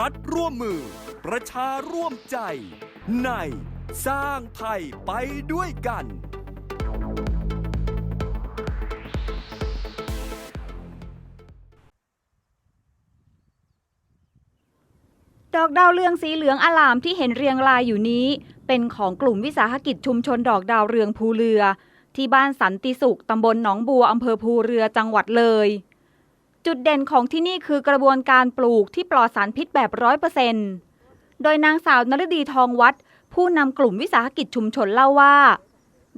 รัฐร่วมมือ ประชาร่วมใจ ในสร้างไทยไปด้วยกัน ดอกดาวเรืองสีเหลืองอลามที่เห็นเรียงรายอยู่นี้ เป็นของกลุ่มวิสาหกิจชุมชนดอกดาวเรืองภูเรือ ที่บ้านสันติสุขตำบลหนองบัวอำเภอภูเรือจังหวัดเลย จุดเด่นของที่นี่คือกระบวนการปลูกที่ปลอดสารพิษแบบร้อยเปอร์เซ็นต์โดยนางสาวนฤดีทองวัด ผู้นำกลุ่มวิสาหกิจชุมชนเล่าว่า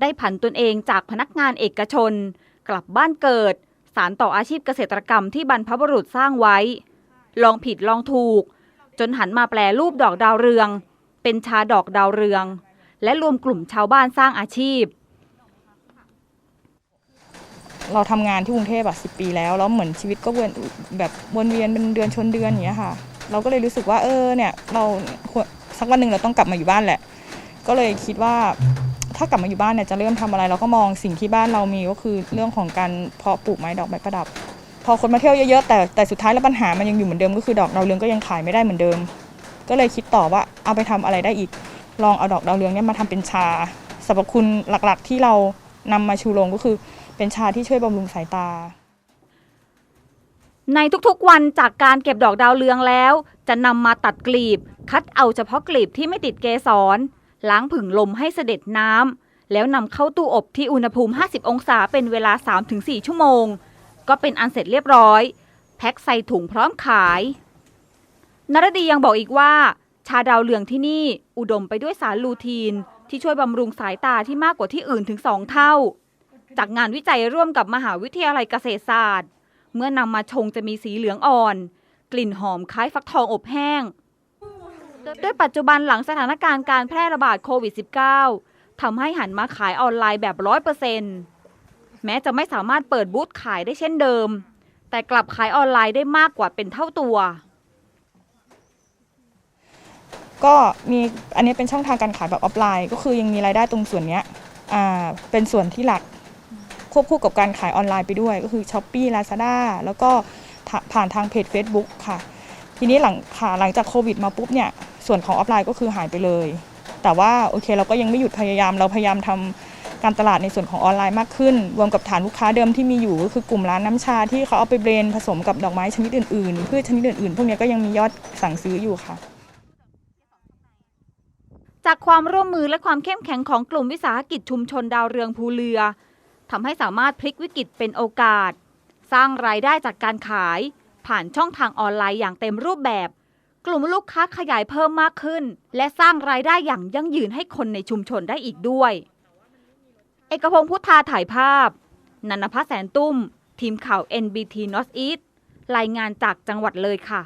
ได้ผันตนเองจากพนักงานเอกชน กลับบ้านเกิด สารต่ออาชีพเกษตรกรรมที่บรรพบุรุษสร้างไว้ ลองผิดลองถูก จนหันมาแปลรูปดอกดาวเรือง เป็นชาดอกดาวเรือง และรวมกลุ่มชาวบ้านสร้างอาชีพ เราทำงานที่กรุงเทพอะสิปีแล้วแล้วเหมือนชีวิตก็วนแบบวนเวียนเป็นเดือนชนเดือนอย่างเงี้ยค่ะ เราก็เลยรู้สึกว่าเออเนี่ยเราสักวันหนึ่งเราต้องกลับมาอยู่บ้านแหละ ก็เลยคิดว่าถ้ากลับมาอยู่บ้านเนี่ยจะเริ่มทำอะไรเราก็มองสิ่งที่บ้านเรามีก็คือเรื่องของการเพาะปลูกไม้ดอกไม้ประดับ พอคนมาเที่ยวเยอะๆแต่แต่สุดท้ายแล้วปัญหามันยังอยู่เหมือนเดิมก็คือดอกดาวเรืองก็ยังขายไม่ได้เหมือนเดิม ก็เลยคิดต่อว่าเอาไปทำอะไรได้อีก ลองเอาดอกดาวเรืองเนี่ยมาทำเป็นชาสรรพคุณหลักๆ ที่เรานำมาชูโรงก็คือ เป็นชาที่ช่วยบำรุงสายตา ในทุกๆวันจากการเก็บดอกดาวเรืองแล้ว จะนำมาตัดกลีบ คัดเอาเฉพาะกลีบที่ไม่ติดเกสร ล้างผึ่งลมให้เสด็จน้ำแล้วนำเข้าตู้อบที่อุณหภูมิ 50 องศาเป็นเวลา 3-4 ชั่วโมง ก็เป็นอันเสร็จเรียบร้อย แพ็คใส่ถุงพร้อมขาย นรดียังบอกอีกว่า ชาดาวเรืองที่นี่อุดมไปด้วยสารลูทีน ที่ช่วยบำรุงสายตาที่มากกว่าที่อื่นถึง2เท่า จากงานวิจัยร่วมกับมหาวิทยาลัยเกษตรศาสตร์ เมื่อนำมาชงจะมีสีเหลืองอ่อน กลิ่นหอมคล้ายฟักทองอบแห้งด้วยปัจจุบันหลังสถานการณ์การแพร่ระบาดโควิด -19 ทำให้หันมาขายออนไลน์แบบร้อยเปอร์เซ็นต์แม้จะไม่สามารถเปิดบูธขายได้เช่นเดิม แต่กลับขายออนไลน์ได้มากกว่าเป็นเท่าตัวก็มีอันนี้เป็นช่องทางการขายแบบออฟไลน์ ก็คือยังมีรายได้ตรงส่วนนี้เป็นส่วนที่หลัก ควบคู่กับการขายออนไลน์ไปด้วย ก็คือ s h อ p e e Lazada แล้วก็ผ่านทางเพจ Facebook ค่ะ ทีนี้หลังค่ะหลังจากโควิดมาปุ๊บเนี่ยส่วนของออฟไลน์ก็คือหายไปเลย แต่ว่าโอเคเราก็ยังไม่หยุดพยายามเราพยายามทำการตลาดในส่วนของออนไลน์มากขึ้น รวมกับฐานลูกค้าเดิมที่มีอยู่ก็คือกลุ่มร้านน้ำชาที่เขาเอาไปเบรนผสมกับดอกไม้ชนิดอื่นๆพืชชนิดอื่นๆ พวกนี้ก็ยังมียอดสั่งซื้ออยู่ค่ะ จากความร่วมมือและความเข้มแข็งของกลุ่มวิสาหกิจชุมชนดาวเรืองภูเรือ ทำให้สามารถพลิกวิกฤตเป็นโอกาส สร้างรายได้จากการขาย ผ่านช่องทางออนไลน์อย่างเต็มรูปแบบ กลุ่มลูกค้าขยายเพิ่มมากขึ้น และสร้างรายได้อย่างยั่งยืนให้คนในชุมชนได้อีกด้วย เอกพงศ์พุทธาถ่ายภาพ นันพัฒน์แสนตุ้ม ทีมข่าว NBT North East รายงานจากจังหวัดเลยค่ะ